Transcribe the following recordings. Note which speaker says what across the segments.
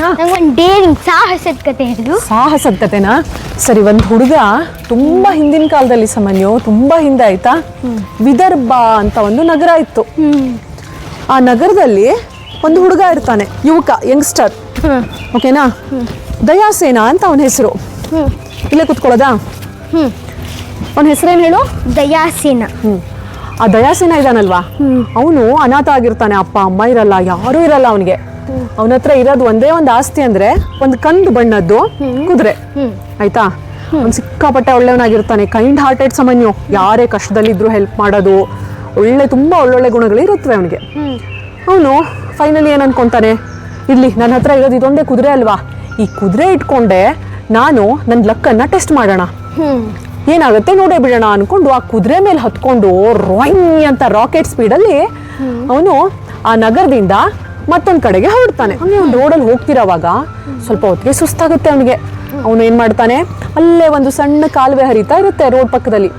Speaker 1: ಹಾ.
Speaker 2: ನಂಗೊಂದು ಡೇರಿಂಗ್ ಸಾಹಸದ ಕತೆ ಹೇಳು.
Speaker 1: ಸಾಹಸದ ಕತೆನಾ? ಸರಿ ಒಂದು ಹುಡುಗ ತುಂಬಾ ಹಿಂದಿನ ಕಾಲದಲ್ಲಿ ಸಾಮಾನ್ಯ ತುಂಬಾ ಹಿಂದೆ ಆಯ್ತಾ? ವಿದರ್ಭ ಅಂತ ಒಂದು ನಗರ ಇತ್ತು. ಆ ನಗರದಲ್ಲಿ ಒಂದು ಹುಡುಗ ಇರ್ತಾನೆ ಯುವಕ ಯಂಗ್ಸ್ಟರ್. ಓಕೆನಾ? ದಯಾಸೇನ ಅಂತ ಅವನ ಹೆಸರು. ಇಲ್ಲೇ ಕುತ್ಕೊಳ್ಳೋದಾ?
Speaker 2: ಹ್ಮ್.
Speaker 1: ಅವನ ಹೆಸರೇನು ಹೇಳು?
Speaker 2: ದಯಾಸೇನ.
Speaker 1: ಆ ದಯಾಸೇನ ಇದಾನಲ್ವಾ? ಅವನು ಅನಾಥ ಆಗಿರ್ತಾನೆ ಅಪ್ಪ ಅಮ್ಮ ಇರಲ್ಲ ಯಾರೂ ಇರಲ್ಲ ಅವನಿಗೆ. ಅವನ ಹತ್ರ ಇರೋದು ಒಂದೇ ಒಂದು ಆಸ್ತಿ ಅಂದ್ರೆ ಒಂದು ಕಂದು ಬಣ್ಣದ್ದು ಕುದುರೆ. ಆಯ್ತಾ? ಅವ್ನು ಸಿಕ್ಕಾಪಟ್ಟೆ ಒಳ್ಳೆಯವನಾಗಿರ್ತಾನೆ. ಕೈಂಡ್ ಹಾರ್ಟೆಡ್ ಸಾಮಾನ್ಯ. ಯಾರೇ ಕಷ್ಟದಲ್ಲಿದ್ರು ಹೆಲ್ಪ್ ಮಾಡೋದು. ಒಳ್ಳೆ ತುಂಬಾ ಒಳ್ಳೊಳ್ಳೆ ಗುಣಗಳು ಇರುತ್ತವೆ ಅವನಿಗೆ. ಅವನು ಫೈನಲಿ ಏನು ಅನ್ಕೊಂತಾನೆ? ಇಲ್ಲಿ ನನ್ನ ಹತ್ರ ಇರೋದು ಇದೊಂದೇ ಕುದುರೆ ಅಲ್ವಾ? ಈ ಕುದುರೆ ಇಟ್ಕೊಂಡೆ ನಾನು ನನ್ನ ಲಕ್ಕನ್ನ ಟೆಸ್ಟ್ ಮಾಡೋಣ. ಏನಾಗುತ್ತೆ ನೋಡೇ ಬಿಡೋಣ ಅನ್ಕೊಂಡು ಆ ಕುದುರೆ ಮೇಲೆ ಹತ್ಕೊಂಡು ರೋಯ್ ಅಂತ ರಾಕೆಟ್ ಸ್ಪೀಡಲ್ಲಿ ಅವನು ಆ ನಗರದಿಂದ ಮತ್ತೊಂದ್ ಕಡೆಗೆ ಹೊರಡ್ತಾನೆ. ಹಂಗೆ ಅವ್ನು ರೋಡಲ್ಲಿ ಹೋಗ್ತಿರೋವಾಗ ಸ್ವಲ್ಪ ಹೊತ್ತಿಗೆ ಸುಸ್ತಾಗುತ್ತೆ ಅವನಿಗೆ. ಅವನು ಏನ್ ಮಾಡ್ತಾನೆ? ಅಲ್ಲೇ ಒಂದು ಸಣ್ಣ ಕಾಲುವೆ ಹರಿತಾ ಇರುತ್ತೆ ರೋಡ್ ಪಕ್ಕದಲ್ಲಿ.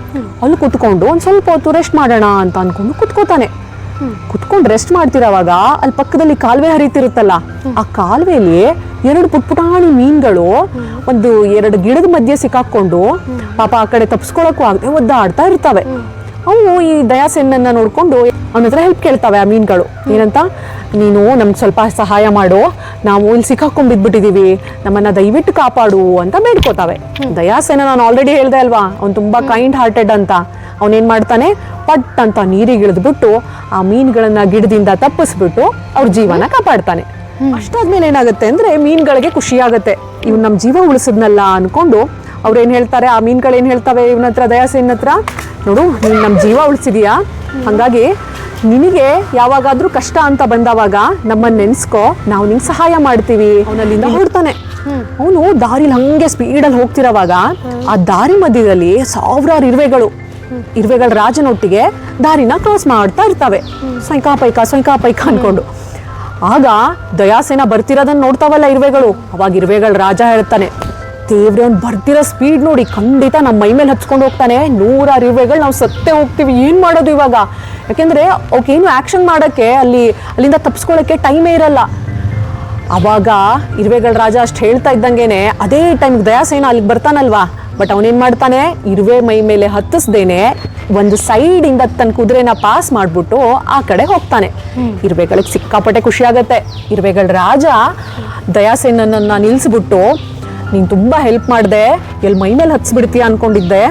Speaker 1: ಅಲ್ಲಿ ಕುತ್ಕೊಂಡು ಒಂದ್ ಸ್ವಲ್ಪ ಹೊತ್ತು ರೆಸ್ಟ್ ಮಾಡೋಣ ಅಂತ ಅನ್ಕೊಂಡು ಕುತ್ಕೋತಾನೆ. ಕುತ್ಕೊಂಡು ರೆಸ್ಟ್ ಮಾಡ್ತಿರೋವಾಗ ಅಲ್ಲಿ ಪಕ್ಕದಲ್ಲಿ ಕಾಲುವೆ ಹರಿತಿರುತ್ತಲ್ಲ, ಆ ಕಾಲುವೆಯಲ್ಲಿ ಎರಡು ಪುಟ್ ಪುಟಾಣಿ ಮೀನ್ಗಳು ಒಂದು ಎರಡು ಗಿಡದ ಮಧ್ಯೆ ಸಿಕ್ಕಾಕೊಂಡು ಪಾಪ ಆ ಕಡೆ ತಪ್ಸ್ಕೊಳಕು ಆಗದೆ ಒದ್ದಾಡ್ತಾ ಇರ್ತವೆ. ಅವು ಈ ದಯಾಸೆನ್ನ ನೋಡ್ಕೊಂಡು ಅವನ ಹತ್ರ ಹೆಲ್ಪ್ ಕೇಳ್ತಾವೆ ಆ ಮೀನ್ಗಳು. ಏನಂತ? ನೀನು ನಮ್ಗೆ ಸ್ವಲ್ಪ ಸಹಾಯ ಮಾಡು. ನಾವು ಇಲ್ಲಿ ಸಿಕ್ಕಾಕೊಂಡ್ ಬಿದ್ಬಿಟ್ಟಿದೀವಿ ನಮ್ಮನ್ನ ದಯವಿಟ್ಟು ಕಾಪಾಡು ಅಂತ ಬೇಡ್ಕೋತಾವೆ. ದಯಾಸೇನ ನಾನು ಆಲ್ರೆಡಿ ಹೇಳ್ದೆ ಅಲ್ವಾ? ಅವ್ನು ತುಂಬಾ ಕೈಂಡ್ ಹಾರ್ಟೆಡ್ ಅಂತ. ಅವನೇನು ಮಾಡ್ತಾನೆ? ಪಟ್ ಅಂತ ನೀರಿಗೆ ಇಳಿದ್ಬಿಟ್ಟು, ಆ ಮೀನುಗಳನ್ನು ಗಿಡದಿಂದ ತಪ್ಪಿಸ್ಬಿಟ್ಟು ಅವ್ರ ಜೀವನ ಕಾಪಾಡ್ತಾನೆ. ಅಷ್ಟಾದ್ಮೇಲೆ ಏನಾಗುತ್ತೆ ಅಂದ್ರೆ ಮೀನುಗಳಿಗೆ ಖುಷಿಯಾಗುತ್ತೆ. ಇವ್ನು ನಮ್ಮ ಜೀವ ಉಳಿಸಿದ್ನಲ್ಲ ಅಂದ್ಕೊಂಡು ಅವ್ರು ಏನ್ ಹೇಳ್ತಾರೆ? ಆ ಮೀನುಗಳೇನು ಹೇಳ್ತವೆ? ಇವನ ಹತ್ರ, ದಯಾಸೇನ ಹತ್ರ? ನೋಡು, ನೀನ್ ನಮ್ಮ ಜೀವ ಉಳಿಸಿದೀಯಾ? ಹಂಗಾಗಿ ನಿನಗೆ ಯಾವಾಗಾದ್ರೂ ಕಷ್ಟ ಅಂತ ಬಂದವಾಗ ನಮ್ಮನ್ನ ನೆನ್ಸ್ಕೋ ನಾವು ನಿಂಗೆ ಸಹಾಯ ಮಾಡ್ತೀವಿ. ಅವನಲ್ಲಿಂದ ಹೊಡ್ತಾನೆ ಅವನು ದಾರಿಲಿ ಹಂಗೆ ಸ್ಪೀಡಲ್ಲಿ ಹೋಗ್ತಿರೋವಾಗ ಆ ದಾರಿ ಮಧ್ಯದಲ್ಲಿ ಸಾವಿರಾರು ಇರುವೆಗಳು. ಇರುವೆಗಳ ರಾಜನೊಟ್ಟಿಗೆ ದಾರಿನ ಕ್ರಾಸ್ ಮಾಡ್ತಾ ಇರ್ತವೆ. ಸೊಂಕಾ ಪೈಕ ಸೊಂಕಾ ಪೈಕ ಅನ್ಕೊಂಡು. ಆಗ ದಯಾಸೇನ ಬರ್ತಿರೋದನ್ನ ನೋಡ್ತಾವಲ್ಲ ಇರುವೆಗಳು. ಅವಾಗ ಇರುವೆಗಳ ರಾಜ ಹೇಳ್ತಾನೆ. ದೇವ್ರೆ ಅವ್ನು ಬರ್ತಿರೋ ಸ್ಪೀಡ್ ನೋಡಿ ಖಂಡಿತ ನಮ್ಮ ಮೈ ಮೇಲೆ ಹಚ್ಕೊಂಡು ಹೋಗ್ತಾನೆ. ನೂರಾರು ಇರುವೆಗಳು ನಾವು ಸತ್ತೇ ಹೋಗ್ತೀವಿ. ಏನು ಮಾಡೋದು ಇವಾಗ? ಯಾಕೆಂದ್ರೆ ಅವಕ್ಕೇನು ಆಕ್ಷನ್ ಮಾಡೋಕ್ಕೆ ಅಲ್ಲಿ ಅಲ್ಲಿಂದ ತಪ್ಸ್ಕೊಳಕ್ಕೆ ಟೈಮೇ ಇರಲ್ಲ. ಅವಾಗ ಇರುವೆಗಳ ರಾಜ ಅಷ್ಟು ಹೇಳ್ತಾ ಇದ್ದಂಗೆನೆ ಅದೇ ಟೈಮ್ ದಯಾಸೇನ ಅಲ್ಲಿಗೆ ಬರ್ತಾನಲ್ವಾ? ಬಟ್ ಅವನೇನ್ ಮಾಡ್ತಾನೆ? ಇರುವೆ ಮೈ ಮೇಲೆ ಹತ್ತಿಸ್ದೇನೆ ಒಂದು ಸೈಡ್ ಇಂದ ತನ್ನ ಕುದುರೆನ ಪಾಸ್ ಮಾಡ್ಬಿಟ್ಟು ಆ ಕಡೆ ಹೋಗ್ತಾನೆ. ಇರುವೆಗಳಿಗೆ ಸಿಕ್ಕಾಪಟ್ಟೆ ಖುಷಿ ಆಗತ್ತೆ. ಇರುವೆಗಳ ರಾಜ ದಯಾಸೇನನ್ನ ನಿಲ್ಸ್ಬಿಟ್ಟು ನೀನ್ ತುಂಬಾ ಹೆಲ್ಪ್ ಮಾಡಿದೆ. ಎಲ್ಲಿ ಮೈ ಮೇಲೆ ಹತ್ಸ್ಬಿಡ್ತೀಯ ಅನ್ಕೊಂಡಿದ್ದೆ.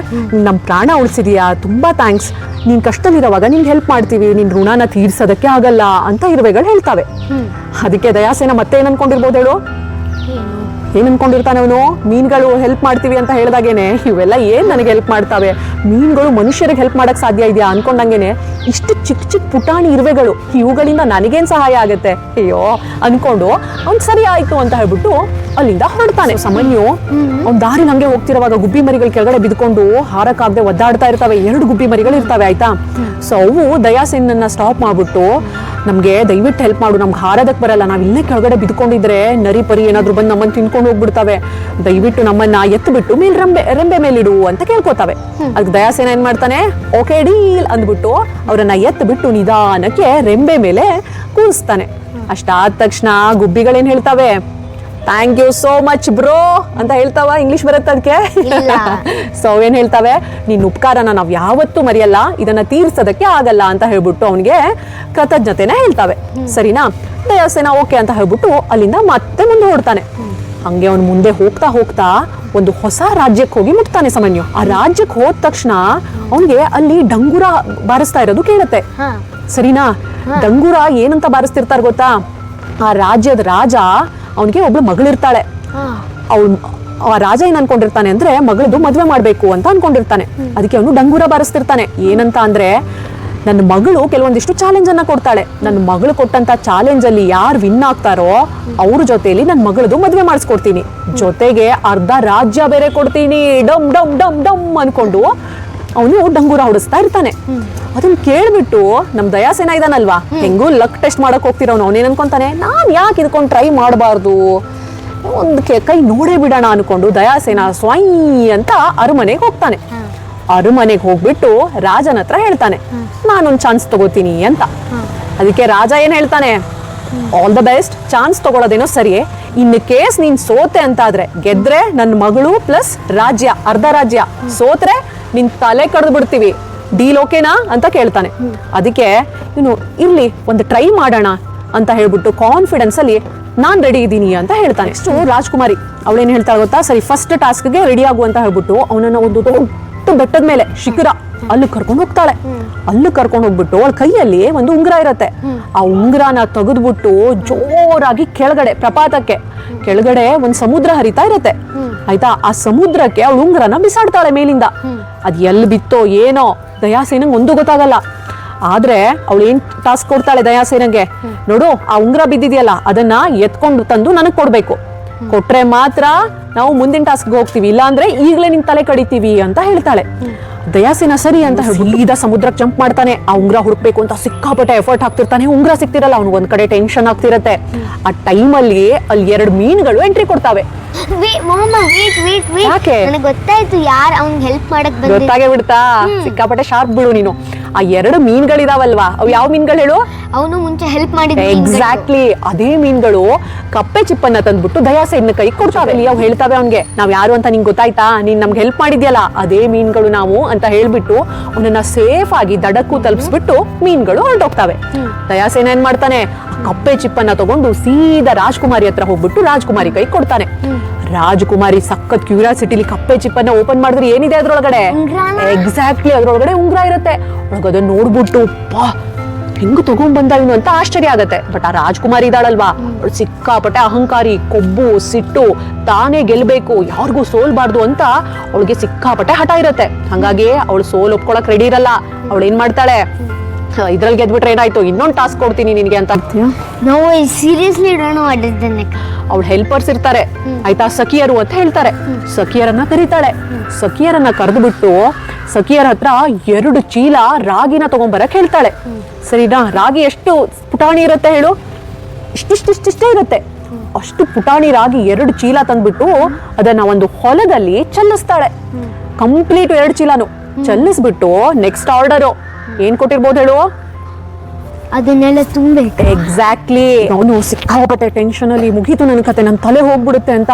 Speaker 1: ನಮ್ಮ ಪ್ರಾಣ ಉಳಿಸಿದೀಯಾ? ತುಂಬಾ ಥ್ಯಾಂಕ್ಸ್ ನೀನ್ ಕಷ್ಟದಲ್ಲಿರೋವಾಗ ನಿಂಗೆ ಹೆಲ್ಪ್ ಮಾಡ್ತೀವಿ. ನಿನ್ ಋಣನ ತೀರ್ಸೋದಕ್ಕೆ ಆಗಲ್ಲ ಅಂತ ಇರುವೆಗಳು ಹೇಳ್ತಾವೆ. ಅದಕ್ಕೆ ದಯಾಸೇನ ಮತ್ತೆ ಏನ್ ಅನ್ಕೊಂಡಿರ್ಬೋದು ಹೇಳು? ಏನ್ ಅನ್ಕೊಂಡಿರ್ತಾನೆ ಅವನು? ಮೀನ್ಗಳು ಹೆಲ್ಪ್ ಮಾಡ್ತೀವಿ ಅಂತ ಹೇಳಿದಾಗೇನೆ. ಇವೆಲ್ಲ ಏನ್ ನನಗೆ ಹೆಲ್ಪ್ ಮಾಡ್ತಾವೆ? ಮೀನ್ಗಳು ಮನುಷ್ಯರಿಗೆ ಹೆಲ್ಪ್ ಮಾಡಕ್ ಸಾಧ್ಯ ಇದೆಯಾ ಅನ್ಕೊಂಡಂಗೆನೆ ಇಷ್ಟು ಚಿಕ್ಕ ಚಿಕ್ಕ ಪುಟಾಣಿ ಇರುವೆಗಳು ಇವುಗಳಿಂದ ನನಗೇನ್ ಸಹಾಯ ಆಗತ್ತೆ? ಅಯ್ಯೋ ಅನ್ಕೊಂಡು ಅವ್ನು ಸರಿ ಆಯ್ತು ಅಂತ ಹೇಳ್ಬಿಟ್ಟು ಅಲ್ಲಿಂದ ಹೊರಡ್ತಾನೆ. ಸಮನ್ಯು ಅವ್ನ್ ದಾರಿ ಹಂಗೆ ಹೋಗ್ತಿರುವಾಗ ಗುಬ್ಬಿ ಮರಿಗಳು ಕೆಳಗಡೆ ಬಿದ್ಕೊಂಡು ಹಾರಕ್ಕಾಗದೆ ಒದ್ದಾಡ್ತಾ ಇರ್ತವೆ. ಎರಡು ಗುಬ್ಬಿ ಮರಿಗಳು ಇರ್ತವೆ ಆಯ್ತಾ ಸೊ ಅವು ದಯಾಸೇನನ್ನ ಸ್ಟಾಪ್ ಮಾಡ್ಬಿಟ್ಟು ನಮ್ಗೆ ದಯವಿಟ್ಟು ಹೆಲ್ಪ್ ಮಾಡು. ನಮ್ಗೆ ಹಾರೋದಕ್ಕೆ ಬರಲ್ಲ. ನಾವ್ ಇಲ್ಲೇ ಕೆಳಗಡೆ ಬಿದ್ಕೊಂಡಿದ್ರೆ ನರಿ ಪರಿ ಏನಾದ್ರು ಬಂದು ನಮ್ಮನ್ನ ತಿನ್ಕೊಂಡು ಹೋಗ್ಬಿಡ್ತವೆ. ದಯವಿಟ್ಟು ನಮ್ಮನ್ನ ಎತ್ಬಿಟ್ಟು ಮೇಲೆ ರಂಬೆ ರೆಂಬೆ ಮೇಲಿಡು ಅಂತ ಕೇಳ್ಕೊತಾವೆ. ಅದಕ್ಕೆ ದಯಾಸೇನ ಏನ್ ಮಾಡ್ತಾನೆ? ಓಕೆ ಡೀಲ್ ಅಂದ್ಬಿಟ್ಟು ಅವರನ್ನು ಎತ್ತ ಬಿಟ್ಟು ನಿಧಾನಕ್ಕೆ ರೆಂಬೆ ಮೇಲೆ ಕೂರಿಸ್ತಾನೆ. ಅಷ್ಟಾದ ತಕ್ಷಣ ಗುಬ್ಬಿಗಳೇನ್ ಹೇಳ್ತಾವೆ? Thank you so much bro ಅಂತ ಹೇಳ್ತಾವ? ಇಂಗ್ಲಿಷ್ ಬರುತ್ತೆ ಅದಕ್ಕೆ. ಸೊ ಏನ್ ಹೇಳ್ತಾವೆ? ನಿನ್ನ ಉಪಕಾರನ ನಾವ್ ಯಾವತ್ತೂ ಮರೆಯಲ್ಲ ಇದನ್ನ ತೀರ್ಸೋದಕ್ಕೆ ಆಗಲ್ಲ ಅಂತ ಹೇಳ್ಬಿಟ್ಟು ಅವನಿಗೆ ಕೃತಜ್ಞತೆನ ಹೇಳ್ತಾವೆ. ಸರಿನಾ? ದಯಾಸೇನ ಓಕೆ ಅಂತ ಹೇಳ್ಬಿಟ್ಟು ಅಲ್ಲಿಂದ ಮತ್ತೆ ಮುಂದೆ ಹೊಡ್ತಾನೆ ಹಂಗೆ ಅವನು ಮುಂದೆ ಹೋಗ್ತಾ ಹೋಗ್ತಾ ಒಂದು ಹೊಸ ರಾಜ್ಯಕ್ಕೆ ಹೋಗಿ ಮುಟ್ತಾನೆ ಸಾಮಾನ್ಯ. ಆ ರಾಜ್ಯಕ್ಕೆ ಹೋದ ತಕ್ಷಣ ಅವನಿಗೆ ಅಲ್ಲಿ ಡಂಗುರ ಬಾರಿಸ್ತಾ ಇರೋದು ಕೇಳುತ್ತೆ. ಸರಿನಾ? ಡಂಗುರ ಏನಂತ ಬಾರಿಸ್ತಿರ್ತಾರ ಗೊತ್ತಾ? ಆ ರಾಜ್ಯದ ರಾಜ ಅವನಿಗೆ ಒಬ್ಳು ಮಗಳಿರ್ತಾಳೆ.
Speaker 2: ಅವನ್
Speaker 1: ಅವಳು ಆ ರಾಜ ಏನ್ ಅನ್ಕೊಂಡಿರ್ತಾನೆ ಅಂದ್ರೆ ಮಗಳದು ಮದ್ವೆ ಮಾಡ್ಬೇಕು ಅಂತ ಅನ್ಕೊಂಡಿರ್ತಾನೆ. ಅದಕ್ಕೆ ಅವನು ಡಂಗೂರ ಬಾರಿಸ್ತಿರ್ತಾನೆ. ಏನಂತ ಅಂದ್ರೆ ನನ್ನ ಮಗಳು ಕೆಲವೊಂದಿಷ್ಟು ಚಾಲೆಂಜ್ ಅನ್ನ ಕೊಡ್ತಾಳೆ. ನನ್ನ ಮಗಳು ಕೊಟ್ಟಂತ ಚಾಲೆಂಜ್ ಅಲ್ಲಿ ಯಾರು ವಿನ್ ಆಗ್ತಾರೋ ಅವ್ರ ಜೊತೆಲಿ ನನ್ನ ಮಗಳದು ಮದ್ವೆ ಮಾಡಿಸ್ಕೊಡ್ತೀನಿ. ಜೊತೆಗೆ ಅರ್ಧ ರಾಜ್ಯ ಬೇರೆ ಕೊಡ್ತೀನಿ. ಡಮ್ ಡಮ್ ಡಮ್ ಡಮ್ ಅನ್ಕೊಂಡು ಅವನು ಡಂಗೂರ ಹೊಡಿಸ್ತಾ ಇರ್ತಾನೆ. ಅದನ್ನ ಕೇಳ್ಬಿಟ್ಟು ನಮ್ ದಯಾಸೇನ ಇದಾನಲ್ವಾ? ಹೆಂಗೂ ಲಕ್ ಟೆಸ್ಟ್ ಮಾಡಕ್ ಹೋಗ್ತಿರೋನು, ಅವನೇನ್ ಅನ್ಕೊಂತಾನೆ, ನಾನ್ ಯಾಕೆ ಇದಕ್ಕೊಂದು ಟ್ರೈ ಮಾಡಬಾರ್ದು? ಒಂದು ಕೆ- ಕೈ ನೋಡೇ ಬಿಡೋಣ ಅನ್ಕೊಂಡು ದಯಾಸೇನ ಸ್ವಾಯಿ ಅಂತ ಅರಮನೆಗೆ ಹೋಗ್ತಾನೆ. ಅರಮನೆಗೆ ಹೋಗ್ಬಿಟ್ಟು ರಾಜನ ಹತ್ರ ಹೇಳ್ತಾನೆ, ನಾನೊಂದ್ ಚಾನ್ಸ್ ತಗೋತೀನಿ ಅಂತ. ಅದಕ್ಕೆ ರಾಜ ಏನ್ ಹೇಳ್ತಾನೆ ಆಲ್ ದ ಬೆಸ್ಟ್ ಚಾನ್ಸ್ ತಗೊಳೋದೇನೋ ಸರಿಯೇ. ಇನ್ ಕೇಸ್ ನೀನ್ ಸೋತೆ ಅಂತಾದ್ರೆ ಗೆದ್ರೆ ನನ್ನ ಮಗಳು ಪ್ಲಸ್ ರಾಜ್ಯ, ಅರ್ಧ ರಾಜ್ಯ ಸೋತ್ರೆ ನಿನ್ ತಲೆ ಕಡ್ದು ಬಿಡ್ತೀವಿ. ಡೀಲ್ ಓಕೆನಾ ಅಂತ ಕೇಳ್ತಾನೆ. ಅದಕ್ಕೆ ಇನ್ನು ಇರ್ಲಿ ಒಂದು ಟ್ರೈ ಮಾಡೋಣ ಅಂತ ಹೇಳ್ಬಿಟ್ಟು ಕಾನ್ಫಿಡೆನ್ಸ್ ಅಲ್ಲಿ ನಾನ್ ರೆಡಿ ಇದ್ದೀನಿ ಅಂತ ಹೇಳ್ತಾನೆ. ಇಷ್ಟು ರಾಜ್ಕುಮಾರಿ ಅವಳೇನ್ ಹೇಳ್ತಾಳೆ ಗೊತ್ತಾ? ಸರಿ ಫಸ್ಟ್ ಟಾಸ್ಕ್ಗೆ ರೆಡಿ ಆಗುವಂತ ಹೇಳ್ಬಿಟ್ಟು ಅವನನ್ನ ಒಂದು ದೊಡ್ಡ ಬೆಟ್ಟದ ಮೇಲೆ ಶಿಖರ ಅಲ್ಲಿ ಕರ್ಕೊಂಡು ಹೋಗ್ತಾಳೆ. ಅಲ್ಲಿ ಕರ್ಕೊಂಡು ಹೋಗ್ಬಿಟ್ಟು ಅವಳ ಕೈಯಲ್ಲಿ ಒಂದು ಉಂಗುರ ಇರತ್ತೆ. ಆ ಉಂಗುರನ ತೆಗೆದ್ಬಿಟ್ಟು ಜೋರಾಗಿ ಕೆಳಗಡೆ, ಪ್ರಪಾತಕ್ಕೆ ಕೆಳಗಡೆ ಒಂದ್ ಸಮುದ್ರ ಹರಿತಾ ಇರತ್ತೆ. ಆಯ್ತಾ? ಆ ಸಮುದ್ರಕ್ಕೆ ಅವಳು ಉಂಗುರನ ಬಿಸಾಡ್ತಾಳೆ ಮೇಲಿಂದ. ಅದ್ ಎಲ್ಲಿ ಬಿತ್ತೋ ಏನೋ ದಯಾಸೇನಂಗೆ ಒಂದು ಗೊತ್ತಾಗಲ್ಲ. ಆದ್ರೆ ಅವಳು ಏನ್ ಟಾಸ್ಕ್ ಕೊಡ್ತಾಳೆ ದಯಾಸೇನಂಗೆ? ನೋಡು, ಆ ಉಂಗುರ ಬಿದ್ದಿದೆಯಲ್ಲ, ಅದನ್ನ ಎತ್ಕೊಂಡು ತಂದು ನನಗ್ ಕೊಡ್ಬೇಕು. ಕೊಟ್ರೆ ಮಾತ್ರ ನಾವು ಮುಂದಿನ ಟಾಸ್ಕ್ಗೆ ಹೋಗ್ತೀವಿ. ಇಲ್ಲ ಅಂದ್ರೆ ಈಗಲೇ ನಿನ್ ತಲೆ ಕಡಿತೀವಿ ಅಂತ ಹೇಳ್ತಾಳೆ. ದಯಾಸಿನ ಸರಿ ಅಂತ ಹೇಳಿ ಸೀದಾ ಸಮುದ್ರಕ್ಕೆ ಜಂಪ್ ಮಾಡ್ತಾನೆ. ಆ ಉಂಗ್ರ ಹುಡುಕ್ಬೇಕು ಅಂತ ಸಿಕ್ಕಾಪಟ್ಟೆ ಎಫರ್ಟ್ ಹಾಕ್ತಿರ್ತಾನೆ. ಉಂಗ್ರ ಸಿಕ್ತಿರಲ್ಲ ಅವ್ನಿಗೆ ಒಂದ್ ಕಡೆ ಟೆನ್ಷನ್ ಆಗ್ತಿರತ್ತೆ. ಆ ಟೈಮಲ್ಲಿ ಅಲ್ಲಿ ಎರಡು ಮೀನುಗಳು ಎಂಟ್ರಿ ಕೊಡ್ತಾವೆ.
Speaker 2: ಗೊತ್ತಾಯ್ತು ಯಾರು ಅವ್ನ್ ಹೆಲ್ಪ್ ಮಾಡಕ್
Speaker 1: ಗೊತ್ತಾಗೆ ಬಿಡ್ತಾ? ಸಿಕ್ಕಾಪಟ್ಟೆ ಶಾರ್ಪ್ ಬಿಡು ನೀನು. ಆ ಎರಡು ಮೀನ್ಗಳಿದಾವಲ್ವಾ? ಅವು ಯಾವ ಮೀನ್ಗಳು ಹೇಳು?
Speaker 2: ಅವನು ಮುಂಚೆ ಹೆಲ್ಪ್ ಮಾಡಿದ
Speaker 1: ಎಕ್ಸಾಕ್ಟ್ಲಿ ಅದೇ ಮೀನ್ಗಳು ಕಪ್ಪೆ ಚಿಪ್ಪನ್ನ ತಂದ್ಬಿಟ್ಟು ದಯಾಸೇನ ಕೈ ಕೊಡ್ತಾವೆ. ಅವು ಹೇಳ್ತಾವೆ ಅವ್ನಿಗೆ ನಾವ್ ಯಾರು ಅಂತ ನಿಂಗೆ ಗೊತ್ತಾಯ್ತಾ? ನೀನ್ ನಮ್ಗೆ ಹೆಲ್ಪ್ ಮಾಡಿದ್ಯಲ್ಲ? ಅದೇ ಮೀನ್ಗಳು ನಾವು ಅಂತ ಹೇಳ್ಬಿಟ್ಟು ಅವನನ್ನ ಸೇಫ್ ಆಗಿ ದಡಕ್ಕೂ ತಲುಪಿಸ್ಬಿಟ್ಟು ಮೀನ್ಗಳು ಹೊರಟೋಗ್ತಾವೆ. ದಯಾಸೇನ ಏನ್ ಮಾಡ್ತಾನೆ? ಕಪ್ಪೆ ಚಿಪ್ಪನ್ನ ತಗೊಂಡು ಸೀದಾ ರಾಜ್ಕುಮಾರಿ ಹತ್ರ ಹೋಗ್ಬಿಟ್ಟು ರಾಜ್ಕುಮಾರಿ ಕೈ ಕೊಡ್ತಾನೆ. ರಾಜ್ಕುಮಾರಿ ಸಖತ್ ಕ್ಯೂರಿಯಾಸಿಟಿಲಿ ಕಪ್ಪೆ ಚಿಪ್ಪನ್ನ ಓಪನ್ ಮಾಡಿದ್ರೆ ಏನಿದೆ ಅದ್ರೊಳಗಡೆ? ಎಕ್ಸಾಕ್ಟ್ಲಿ ಅದ್ರೊಳಗಡೆ ಉಂಗುರ ಇರುತ್ತೆ. ಅದನ್ನ ನೋಡ್ಬಿಟ್ಟು ಪಾ ಹೆಂಗ್ ತಗೊಂಡ್ಬಂದ ಇವನು ಅಂತ ಆಶ್ಚರ್ಯ ಆಗತ್ತೆ. ಬಟ್ ಆ ರಾಜ್ಕುಮಾರಿ ಇದಾಳಲ್ವಾ? ಅವಳು ಸಿಕ್ಕಾಪಟ್ಟೆ ಅಹಂಕಾರಿ ಕೊಬ್ಬು ಸಿಟ್ಟು ತಾನೇ ಗೆಲ್ಬೇಕು ಯಾರಿಗೂ ಸೋಲ್ಬಾರ್ದು ಅಂತ ಅವಳಿಗೆ ಸಿಕ್ಕಾಪಟ್ಟೆ ಹಠ ಇರತ್ತೆ. ಹಂಗಾಗಿ ಅವಳು ಸೋಲ್ ಒಪ್ಕೊಳಕ್ ರೆಡಿ ಇರಲ್ಲ. ಅವಳು ಏನ್ ಮಾಡ್ತಾಳೆ? ಇದ್ರಲ್ಲಿ ಗೆದ್ಬಿಟ್ರೆ ಏನಾಯ್ತು? ಇನ್ನೊಂದು ಟಾಸ್ಕ್ ಕೊಡ್ತೀನಿ ನಿನಗೆ ಅಂತ.
Speaker 2: No seriously don't what is the next
Speaker 1: ಅವಳ ಹೆಲ್ಪರ್ಸ್ ಇರ್ತಾರೆ. ಆಯ್ತಾ? ಸಖಿಯರು ಅಂತ ಹೇಳ್ತಾರೆ. ಸಖಿಯರನ್ನ ಕರೀತಾಳೆ. ಸಖಿಯರನ್ನ ಕರೆದ್ಬಿಟ್ಟು ಸಖಿಯರ ಹತ್ರ ಎರಡು ಚೀಲ ರಾಗಿನ ತಗೊಂಬರಕ್ ಹೇಳ್ತಾಳೆ. ಸರಿನಾ? ರಾಗಿ ಎಷ್ಟು ಪುಟಾಣಿ ಇರುತ್ತೆ ಹೇಳು? ಇಷ್ಟಿಷ್ಟಿಷ್ಟಿಷ್ಟೇ ಇರುತ್ತೆ. ಅಷ್ಟು ಪುಟಾಣಿ ರಾಗಿ ಎರಡು ಚೀಲ ತಂದ್ಬಿಟ್ಟು ಅದನ್ನ ಒಂದು ಹೊಲದಲ್ಲಿ ಚಲ್ಲಿಸ್ತಾಳೆ. ಕಂಪ್ಲೀಟ್ ಎರಡು ಚೀಲನು. ಚಲ್ಲಿಸ್ಬಿಟ್ಟು ನೆಕ್ಸ್ಟ್ ಆರ್ಡರು ಏನ್ ಕೊಟ್ಟಿರ್ಬೋದು ಹೇಳು?
Speaker 2: ಅದನ್ನೆಲ್ಲ ತುಂಬಬೇಕು.
Speaker 1: ಎಕ್ಸಾಕ್ಟ್ಲಿ ಅವನು ಸಿಕ್ಕಾಪಟ್ಟೆ ಟೆನ್ಷನ್ ಅಲ್ಲಿ ಮುಗೀತು ನನ್ನ ಕತೆ. ನನ್ನ ತಲೆ ಹೋಗ್ಬಿಡುತ್ತೆ ಅಂತ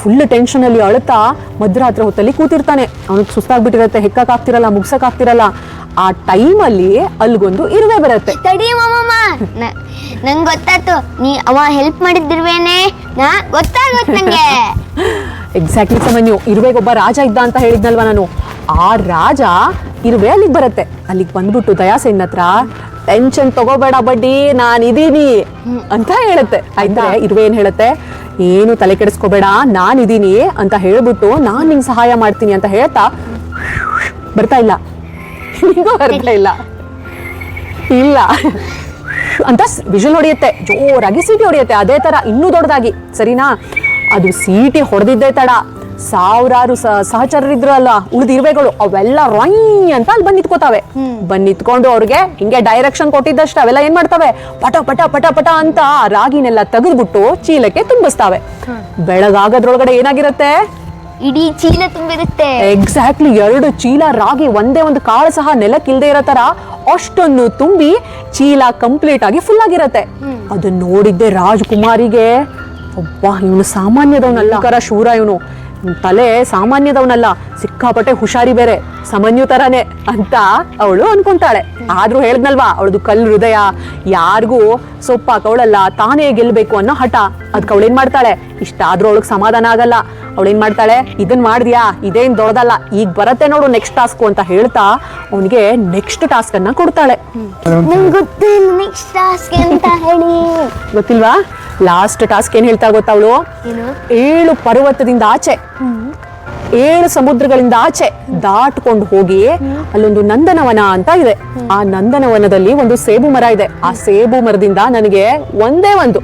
Speaker 1: ಫುಲ್ ಟೆನ್ಷನ್ ಅಲ್ಲಿ ಅಳ್ತಾ ಮಧ್ಯರಾತ್ರಿ ಹೊತ್ತಲ್ಲಿ ಕೂತಿರ್ತಾನೆ. ಅವನಿಗೆ ಸುಸ್ತಾಗ್ಬಿಟ್ಟಿರತ್ತೆ ಹೆಕ್ಕಕ್ ಆಗ್ತಿರಲ್ಲ ಮುಗ್ಸಕ್ ಆಗ್ತಿರಲ್ಲ ಆ ಟೈಮಲ್ಲಿ ಅಲ್ಲಿಗೊಂದು ಇರುವೆ ಬರುತ್ತೆ.
Speaker 2: ತಡಿ ಮಾಮಮ್ಮ. ನಂಗೆ ಗೊತ್ತಾಯ್ತು. ನೀ ಅವ ಹೆಲ್ಪ್ ಮಾಡಿದ್ದಿರ್ವೇನೆ. ನಾ ಗೊತ್ತಾಗುತ್ತೆ ನನಗೆ
Speaker 1: ಎಕ್ಸಾಕ್ಟ್ಲಿ ಸಮನ್ಯು. ಇರುವೆಗೊಬ್ಬ ರಾಜ ಇದ್ದ ಅಂತ ಹೇಳಿದ್ನಲ್ವಾ ನಾನು. ಆ ರಾಜ ಇರುವೆ ಅಲ್ಲಿಗೆ ಬರುತ್ತೆ. ಅಲ್ಲಿಗೆ ಬಂದ್ಬಿಟ್ಟು ದಯಾಸೇನ್ ಹತ್ರ ಟೆನ್ಷನ್ ತಗೋಬೇಡ ಬಡ್ಡಿ ನಾನು ಇದೀನಿ ಅಂತ ಹೇಳುತ್ತೆ. ಆಯ್ತಾ? ಇರುವೆ ಏನ್ ಹೇಳುತ್ತೆ ಏನು ತಲೆ ಕೆಡಿಸ್ಕೋಬೇಡ ನಾನು ಇದೀನಿ ಅಂತ ಹೇಳ್ಬಿಟ್ಟು ನಾನ್ ನಿಂಗೆ ಸಹಾಯ ಮಾಡ್ತೀನಿ ಅಂತ ಹೇಳ್ತಾ ಬರ್ತಾ ಇಲ್ಲ. ನಿಂಗೂ ಬರ್ತಾ ಇಲ್ಲ. ಇಲ್ಲ. ಅಂತ ವಿಷಲ್ ಹೊಡೆಯುತ್ತೆ. ಜೋರಾಗಿ ಸೀಟಿ ಹೊಡೆಯುತ್ತೆ. ಅದೇ ತರ ಇನ್ನೂ ದೊಡ್ಡದಾಗಿ. ಸರಿನಾ? ಅದು ಸೀಟಿ ಹೊಡೆದಿದ್ದೇ ತಡ. ಸಾವಿರಾರು ಸಹಚರರು ಸಹಚರರಿದ್ರು ಅಲ್ಲ ಉಳಿದ ಇರುವೆಗಳು ಅವೆಲ್ಲ ರೈ ಅಂತ ಅಲ್ಲಿ ಬಂದ್ ನಿಂತ್ಕೋತಾವೆ ಬಂದ್ ನಿಂತ್ಕೊಂಡು ಅವ್ರಿಗೆ ಹಿಂಗೆ ಡೈರೆಕ್ಷನ್ ಕೊಟ್ಟಿದ್ದಷ್ಟು ಅವೆಲ್ಲ ಏನ್ ಮಾಡ್ತಾವೆ? ಪಟ ಪಟ ಪಟ ಪಟ ಅಂತ ರಾಗಿನೆಲ್ಲ ತೆಗೆದ್ಬಿಟ್ಟು ಚೀಲಕ್ಕೆ ತುಂಬಿಸ್ತಾವೆ. ಬೆಳಗಾಗದ್ರೊಳಗಡೆ ಏನಾಗಿರುತ್ತೆ?
Speaker 2: ಇಡೀ ಚೀಲ ತುಂಬಿರುತ್ತೆ.
Speaker 1: ಎಕ್ಸಾಕ್ಟ್ಲಿ ಎರಡು ಚೀಲ ರಾಗಿ ಒಂದೇ ಒಂದು ಕಾಳು ಸಹ ನೆಲಕ್ಕಿಲ್ದೇ ಇರೋ ತರ ಅಷ್ಟೊಂದು ತುಂಬಿ ಚೀಲ ಕಂಪ್ಲೀಟ್ ಆಗಿ ಫುಲ್ ಆಗಿರತ್ತೆ. ಅದನ್ನ ನೋಡಿದ್ದೆ ರಾಜ್ಕುಮಾರಿಗೆ. ಒಬ್ಬ ಇವನು ಸಾಮಾನ್ಯದವನಲ್ಲ. ಕರ ಶೂರ ಇವನು. ತಲೆ ಸಾಮಾನ್ಯದವನಲ್ಲ ಸಿಕ್ಕಾಪಟ್ಟೆ ಹುಷಾರಿ ಬೇರೆ ಸಮನ್ಯು ತರಾನೆ ಅಂತ ಅವಳು ಅನ್ಕೊಂತಾಳೆ. ಆದ್ರೂ ಹೇಳ್ದ್ನಲ್ವಾ ಅವಳದು ಕಲ್ಲು ಹೃದಯ ಯಾರಿಗೂ ಸೊಪ್ಪ ಕವಳಲ್ಲ ತಾನೇ ಗೆಲ್ಬೇಕು ಅನ್ನೋ ಹಠ. ಅದಕ್ಕೆ ಅವಳು ಏನ್ ಮಾಡ್ತಾಳೆ? ಇಷ್ಟ ಆದ್ರೂ ಅವಳಿಗೆ ಸಮಾಧಾನ ಆಗಲ್ಲ. ಅವಳು ಏನ್ ಮಾಡ್ತಾಳೆ? ಇದನ್ ಮಾಡಿದ್ಯಾ? ಇದೇನ್ ದೊಡ್ಡದಲ್ಲ? ಈಗ ಬರತ್ತೆ ನೋಡು ನೆಕ್ಸ್ಟ್ ಟಾಸ್ಕ್ ಅಂತ ಹೇಳ್ತಾ ಅವನಿಗೆ ನೆಕ್ಸ್ಟ್ ಟಾಸ್ಕ್ ಅನ್ನ ಕೊಡ್ತಾಳೆ. ಗೊತ್ತಿಲ್ವಾ? ಲಾಸ್ಟ್ ಟಾಸ್ಕ್ ಏನ್ ಹೇಳ್ತಾ ಗೊತ್ತಾ ಅವಳು?
Speaker 2: ಏನು?
Speaker 1: ಏಳು ಪರ್ವತದಿಂದ ಆಚೆ. ಏಳು ಸಮುದ್ರಗಳಿಂದ ಆಚೆ ದಾಟ್ಕೊಂಡು ಹೋಗಿ ಅಲ್ಲೊಂದು ನಂದನವನ ಅಂತ ಇದೆ. ಆ ನಂದನವನದಲ್ಲಿ ಒಂದು ಸೇಬು ಮರ ಇದೆ. ಆ ಸೇಬು ಮರದಿಂದ ನನಗೆ ಒಂದೇ ಒಂದು.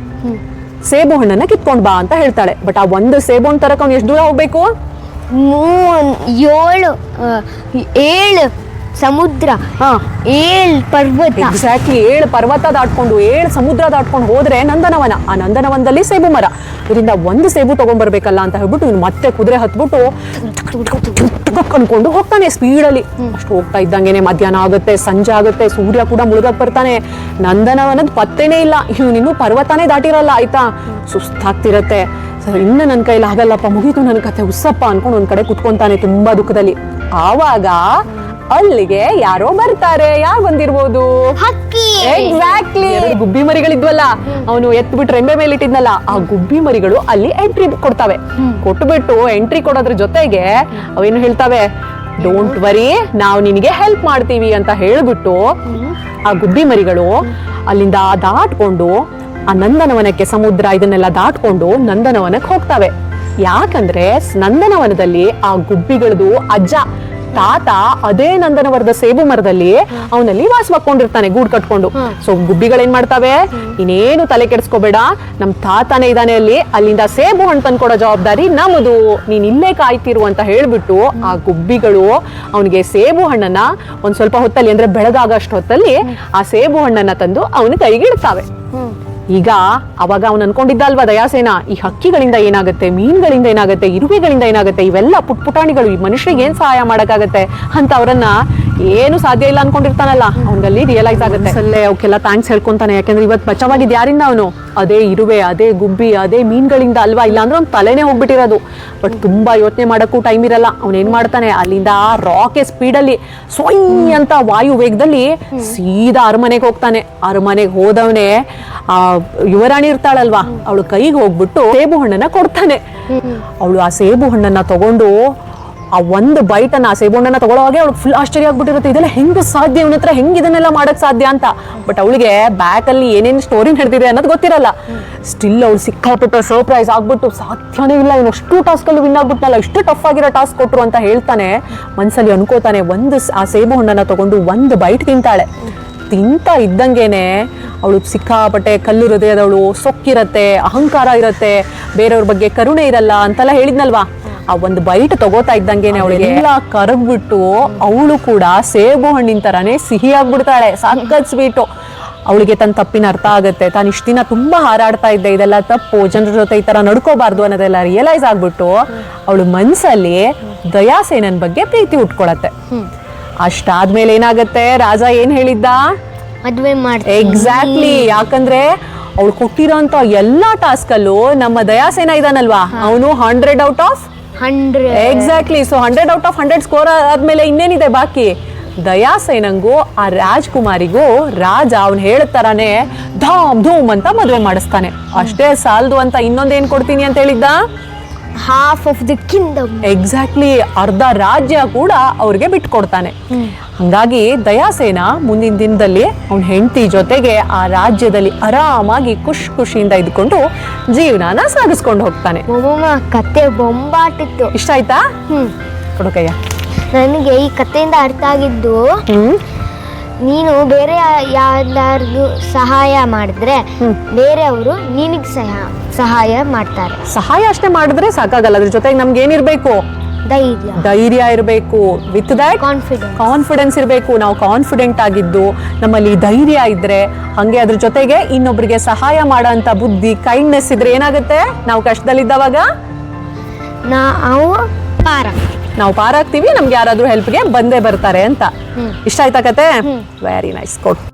Speaker 1: ಸೇಬು ಹಣ್ಣನ್ನ ಕಿತ್ಕೊಂಡ್ ಬಾ ಅಂತ ಹೇಳ್ತಾಳೆ. ಬಟ್ ಆ ಒಂದು ಸೇಬು ಹಣ್ಣು ತರಕ ಅವ್ನು ಎಷ್ಟು ದೂರ ಹೋಗ್ಬೇಕು?
Speaker 2: ಮೂ ಏಳು ಏಳು. ಸಮುದ್ರ
Speaker 1: ಹಾ
Speaker 2: ಏಳು ಪರ್ವತ.
Speaker 1: ಎಕ್ಸಾಕ್ಟ್ಲಿ ಏಳು ಪರ್ವತ ದಾಟ್ಕೊಂಡು ಏಳು ಸಮುದ್ರ ದಾಟ್ಕೊಂಡು ಹೋದ್ರೆ ನಂದನವನ. ಆ ನಂದನವನದಲ್ಲಿ ಸೇಬು ಮರ. ಇದರಿಂದ ಒಂದು ಸೇಬು ತಗೊಂಡ್ಬರ್ಬೇಕಲ್ಲ ಅಂತ ಹೇಳ್ಬಿಟ್ಟು ಇವ್ನು ಮತ್ತೆ ಕುದುರೆ ಹತ್ಬಿಟ್ಟು ಅನ್ಕೊಂಡು ಹೋಗ್ತಾನೆ ಸ್ಪೀಡಲ್ಲಿ ಅಷ್ಟು ಹೋಗ್ತಾ ಇದ್ದಂಗೆನೆ ಮಧ್ಯಾಹ್ನ ಆಗುತ್ತೆ ಸಂಜೆ ಆಗುತ್ತೆ ಸೂರ್ಯ ಕೂಡ ಮುಳುಗಕ್ ಬರ್ತಾನೆ. ನಂದನವನದ್ ಪತ್ತೆನೇ ಇಲ್ಲ. ಇವ್ನಿನ್ನೂ ಪರ್ವತನೇ ದಾಟಿರಲ್ಲ ಆಯ್ತಾ? ಸುಸ್ತಾಗ್ತಿರತ್ತೆ. ಇನ್ನು ನನ್ನ ಕೈಲಿ ಆಗಲ್ಲಪ್ಪ ಮುಗೀತು ನನ್ನ ಕತೆ. ಉಸ್ಸಪ್ಪ ಅನ್ಕೊಂಡು ಒಂದ್ ಕಡೆ ಕುತ್ಕೊಂತಾನೆ ತುಂಬಾ ದುಃಖದಲ್ಲಿ. ಆವಾಗ ಅಲ್ಲಿಗೆ ಯಾರೋ ಬರ್ತಾರೆ ಯಾರು ಬಂದಿರ್ಬೋದು? ಎಕ್ಸಾಕ್ಟ್ಲಿ ಗುಬ್ಬಿ ಮರಿಗಳಿದ್ವಲ್ಲ ಅವನು ಎತ್ ಬಿಟ್ಟು ರೆಂಬೆ ಮೇಲೆ ಇಟ್ಟಿದ್ನಲ್ಲ ಆ ಗುಬ್ಬಿ ಮರಿಗಳು ಅಲ್ಲಿ ಎಂಟ್ರಿ ಕೊಡ್ತಾವೆ. ಕೊಟ್ಬಿಟ್ಟು ಎಂಟ್ರಿ ಕೊಡೋದ್ರ ಜೊತೆಗೆ ಅವೇನು ಹೇಳ್ತಾವೆ ಡೋಂಟ್ ವರಿ ನಾವು ನಿನಗೆ ಹೆಲ್ಪ್ ಮಾಡ್ತೀವಿ ಅಂತ ಹೇಳ್ಬಿಟ್ಟು ಆ ಗುಬ್ಬಿ ಮರಿಗಳು ಅಲ್ಲಿಂದ ದಾಟ್ಕೊಂಡು ಆ ನಂದನವನಕ್ಕೆ ಸಮುದ್ರ ಇದನ್ನೆಲ್ಲ ದಾಟ್ಕೊಂಡು ನಂದನವನಕ್ಕೆ ಹೋಗ್ತಾವೆ. ಯಾಕಂದ್ರೆ ನಂದನವನದಲ್ಲಿ ಆ ಗುಬ್ಬಿಗಳದು ಅಜ್ಜ. ತಾತ ಅದೇ ನಂದನವರದ ಸೇಬು ಮರದಲ್ಲಿ ಅವನಲ್ಲಿ ವಾಸವಾಗಿಕೊಂಡಿರ್ತಾನೆ ಗೂಡ್ ಕಟ್ಕೊಂಡು. ಸೊ ಗುಬ್ಬಿಗಳೇನ್ ಮಾಡ್ತಾವೆ? ಇನ್ನೇನು ತಲೆ ಕೆಡಿಸ್ಕೋಬೇಡ. ನಮ್ ತಾತನೇ ಇದಾನೆ ಅಲ್ಲಿ. ಅಲ್ಲಿಂದ ಸೇಬು ಹಣ್ಣು ತಂದ್ಕೊಡೋ ಜವಾಬ್ದಾರಿ ನಮ್ಮದು ನೀನ್ ಇಲ್ಲೇ ಕಾಯ್ತಿರು ಅಂತ ಹೇಳ್ಬಿಟ್ಟು ಆ ಗುಬ್ಬಿಗಳು ಅವನಿಗೆ ಸೇಬು ಹಣ್ಣನ್ನ ಒಂದ್ ಸ್ವಲ್ಪ ಹೊತ್ತಲ್ಲಿ ಅಂದ್ರೆ ಬೆಳಗಾಗಷ್ಟು ಹೊತ್ತಲ್ಲಿ ಆ ಸೇಬು ಹಣ್ಣನ್ನ ತಂದು ಅವನ ಕೈಗೆ ಇಡ್ತಾವೆ. ಈಗ ಅವಾಗ ಅವನು ಅನ್ಕೊಂಡಿದ್ದ ಅಲ್ವಾ ದಯಾಸೇನ? ಈ ಹಕ್ಕಿಗಳಿಂದ ಏನಾಗುತ್ತೆ, ಮೀನುಗಳಿಂದ ಏನಾಗುತ್ತೆ, ಇರುವೆಗಳಿಂದ ಏನಾಗುತ್ತೆ, ಇವೆಲ್ಲ ಪುಟ್ ಪುಟಾಣಿಗಳು, ಈ ಮನುಷ್ಯರಿಗೆ ಏನ್ ಸಹಾಯ ಮಾಡೋಕ್ಕಾಗತ್ತೆ ಅಂತ ಅವರನ್ನ ಏನು ಸಾಧ್ಯ ಇಲ್ಲ ಅನ್ಕೊಂಡಿರ್ತಾನಲ್ಲ ಅವನಲ್ಲಿ ರಿಯಲೈಸ್ ಆಗುತ್ತೆ. ಅಲ್ಲೇ ಅವಕ್ಕೆಲ್ಲ ಥ್ಯಾಂಕ್ಸ್ ಹೇಳ್ಕೊಂತಾನೆ. ಯಾಕಂದ್ರೆ ಇವತ್ತು ಬಚಾವಾಗಿದ್ ಯಾರಿಂದ ಅವನು? ಅದೇ ಇರುವೆ ಅದೇ ಗುಬ್ಬಿ ಅದೇ ಮೀನ್ಗಳಿಂದ ಅಲ್ವಾ? ಇಲ್ಲ ಅಂದ್ರೆ ಅವ್ನ್ ತಲೆನೇ ಹೋಗ್ಬಿಟ್ಟಿರೋದು. ಬಟ್ ತುಂಬಾ ಯೋಚನೆ ಮಾಡೋಕ್ಕೂ ಟೈಮ್ ಇರಲ್ಲ. ಅವ್ನ್ ಏನ್ ಮಾಡ್ತಾನೆ? ಅಲ್ಲಿಂದ ರಾಕೆ ಸ್ಪೀಡಲ್ಲಿ ಸೊಯ್ ಅಂತ ವಾಯು ವೇಗದಲ್ಲಿ ಸೀದಾ ಅರಮನೆಗೆ ಹೋಗ್ತಾನೆ. ಅರಮನೆಗೆ ಹೋದವನೇ ಆ ಯುವರಾಣಿ ಇರ್ತಾಳಲ್ವಾ ಅವಳು ಕೈಗೆ ಹೋಗ್ಬಿಟ್ಟು ಸೇಬು ಹಣ್ಣನ್ನ ಕೊಡ್ತಾನೆ. ಅವಳು ಆ ಸೇಬು ಹಣ್ಣನ್ನ ತಗೊಂಡು ಆ ಒಂದು ಬೈಟ್ ಅನ್ನ ಆ ಹಣ್ಣನ್ನ ತಗೊಳ್ಳೋವಾಗೆ ಅವಳು ಫುಲ್ ಆಶ್ಚರ್ಯ ಆಗ್ಬಿಟ್ಟಿರುತ್ತೆ. ಇದೆಲ್ಲ ಹೆಂಗ್ ಸಾಧ್ಯ? ಇವನ ಹತ್ರ ಹೆಂಗ್ ಇದನ್ನೆಲ್ಲ ಮಾಡಕ್ ಸಾಧ್ಯ ಅಂತ? ಬಟ್ ಅವಳಿಗೆ ಬ್ಯಾಕ್ ಅಲ್ಲಿ ಏನೇನು ಸ್ಟೋರಿ ನಡೆದಿದೆ ಅನ್ನೋದು ಗೊತ್ತಿರಲ್ಲ. ಸ್ಟಿಲ್ ಅವಳು ಸಿಕ್ಕಾಪಟ್ಟು ಸರ್ಪ್ರೈಸ್ ಆಗ್ಬಿಟ್ಟು, ಸಾಧ್ಯನೇ ಇಲ್ಲ. ಇವನು ಅಷ್ಟು ಟಾಸ್ಕ್ ಅಲ್ಲಿ ವಿನ್ ಆಗ್ಬಿಟ್ನಲ್ಲ. ಇಷ್ಟು ಟಫ್ ಆಗಿರೋ ಟಾಸ್ಕ್ ಕೊಟ್ರು ಅಂತ ಹೇಳ್ತಾನೆ. ಮನ್ಸಲ್ಲಿ ಅನ್ಕೋತಾನೆ, ಒಂದು ಆ ಸೇಬು ಹಣ್ಣನ್ನ ತಗೊಂಡು ಒಂದು ಬೈಟ್ ತಿಂತಾಳೆ. ತಿಂತ ಇದ್ದಂಗೆನೆ ಅವಳು ಸಿಕ್ಕಾಪಟ್ಟೆ ಕಲ್ಲು ಹೃದಯದವಳು ಸೊಕ್ಕಿರತ್ತೆ, ಅಹಂಕಾರ ಇರುತ್ತೆ, ಬೇರೆಯವ್ರ ಬಗ್ಗೆ ಕರುಣೆ ಇರಲ್ಲ ಅಂತೆಲ್ಲ ಹೇಳಿದ್ನಲ್ವಾ? ಆ ಒಂದು ಬೈಟ್ ತಗೋತಾ ಇದ್ದಂಗೆನೆ ಅವಳಿಗೆ ಎಲ್ಲ ಕರಗ್ಬಿಟ್ಟು ಅವಳು ಕೂಡ ಸೇಬು ಹಣ್ಣಿನ ತರಾನೇ ಸಿಹಿ ಆಗ್ಬಿಡ್ತಾಳೆ ಸಾಕದ್ ಸ್ವೀಟು ಅವಳಿಗೆ ತನ್ನ ತಪ್ಪಿನ ಅರ್ಥ ಆಗುತ್ತೆ. ತಾನು ಇಷ್ಟ ದಿನ ತುಂಬಾ ಹಾರಾಡ್ತಾ ಇದ್ದೆ. ಇದೆಲ್ಲ ತಪ್ಪು. ಜನರ ಜೊತೆ ಈ ತರ ನಡ್ಕೋಬಾರ್ದು ಅನ್ನೋದೆಲ್ಲ ರಿಯಲೈಸ್ ಆಗ್ಬಿಟ್ಟು ಅವಳು ಮನ್ಸಲ್ಲಿ ದಯಾಸೇನನ್ ಬಗ್ಗೆ ಪ್ರೀತಿ ಉಟ್ಕೊಳತ್ತೆ. ಅಷ್ಟಾದ್ಮೇಲೆ ಏನಾಗತ್ತೆ? ರಾಜ ಏನ್ ಹೇಳಿದ್ದ?
Speaker 2: ಮದ್ವೆ ಮಾಡ್ತೀನಿ.
Speaker 1: ಎಕ್ಸಾಕ್ಟ್ಲಿ ಯಾಕಂದ್ರೆ ಅವಳು ಕೊಟ್ಟಿರೋಂಥ ಎಲ್ಲಾ ಟಾಸ್ಕ್ ಅಲ್ಲೂ ನಮ್ಮ ದಯಾಸೇನ ಇದಾನಲ್ವಾ? ಅವನು hundred out of
Speaker 2: hundred
Speaker 1: exactly so hundred out of hundred score ಆದ್ಮೇಲೆ ಇನ್ನೇನಿದೆ ಬಾಕಿ? ದಯಾ ಸೈನಂಗೂ ಆ ರಾಜ್ಕುಮಾರಿಗೂ ರಾಜ ಅವ್ನು ಹೇಳ್ತಾರಾನೆ ಧಾಮ್ ಧೂಮ್ ಅಂತ ಮದುವೆ ಮಾಡಿಸ್ತಾನೆ. ಅಷ್ಟೇ ಸಾಲದು ಅಂತ ಇನ್ನೊಂದೇನ್ ಕೊಡ್ತೀನಿ ಅಂತ ಹೇಳಿದ್ದ?
Speaker 2: Half of the kingdom
Speaker 1: exactly ಅರ್ಧ ರಾಜ್ಯ ಕೂಡ ಅವ್ರಿಗೆ ಬಿಟ್ಕೊಡ್ತಾನೆ. ಹಂಗಾಗಿ ದಯಾಸೇನ ಮುಂದಿನ ದಿನದಲ್ಲಿ ಅವನ ಹೆಂಡತಿ ಜೊತೆಗೆ ಆ ರಾಜ್ಯದಲ್ಲಿ ಆರಾಮಾಗಿ ಖುಷಿ ಖುಷಿಯಿಂದ ಇದ್ಕೊಂಡು ಜೀವನಾನ ಸಾಗಿಸ್ಕೊಂಡು ಹೋಗ್ತಾನೆ.
Speaker 2: ಕತೆ ಬೊಂಬಾಟಿತ್ತು.
Speaker 1: ಇಷ್ಟ ಆಯ್ತಾ?
Speaker 2: ಹ್ಮ್.
Speaker 1: ಕೊಡಕಯ್ಯ
Speaker 2: ನನಗೆ ಈ ಕಥೆಯಿಂದ ಅರ್ಥ ಆಗಿದ್ದು ನೀನು ಬೇರೆ ಯಾವ್ದಾರ್ಗು ಸಹಾಯ ಮಾಡಿದ್ರೆ ಬೇರೆಯವರು ನಿನಗೆ ಸಹ ಸಹಾಯ ಮಾಡ್ತಾರೆ.
Speaker 1: ಸಹಾಯ ಅಷ್ಟೇ ಮಾಡಿದ್ರೆ ಸಾಕಾಗಲ್ಲ. ಅದ್ರ ಜೊತೆಗೆ ನಮ್ಗೆ ಏನಿರ್ಬೇಕು
Speaker 2: ಧೈರ್ಯ.
Speaker 1: ಧೈರ್ಯ ಇರಬೇಕು. ವಿತ್ ದಟ್
Speaker 2: ಕಾನ್ಫಿಡೆನ್ಸ್
Speaker 1: ಕಾನ್ಫಿಡೆನ್ಸ್ ಇರಬೇಕು. ನಾವು ಕಾನ್ಫಿಡೆಂಟ್ ಆಗಿದ್ದು ನಮ್ಮಲ್ಲಿ ಧೈರ್ಯ ಇದ್ರೆ ಹಂಗೆ ಅದ್ರ ಜೊತೆಗೆ ಇನ್ನೊಬ್ಬರಿಗೆ ಸಹಾಯ ಮಾಡೋಂಥ ಬುದ್ಧಿ ಕೈಂಡ್ನೆಸ್ ಇದ್ರೆ ಏನಾಗುತ್ತೆ? ನಾವು ಕಷ್ಟದಲ್ಲಿದ್ದಾವಾಗ?
Speaker 2: ನಾವು ಪಾರ.
Speaker 1: ನಾವು ಪಾರಾಗ್ತೀವಿ ನಮ್ಗೆ ಯಾರಾದ್ರೂ ಹೆಲ್ಪ್ಗೆ ಬಂದೇ ಬರ್ತಾರೆ ಅಂತ. ಇಷ್ಟ ಆಯ್ತಾ ಕತೆ? ವೆರಿ ನೈಸ್ ಕೊಡು.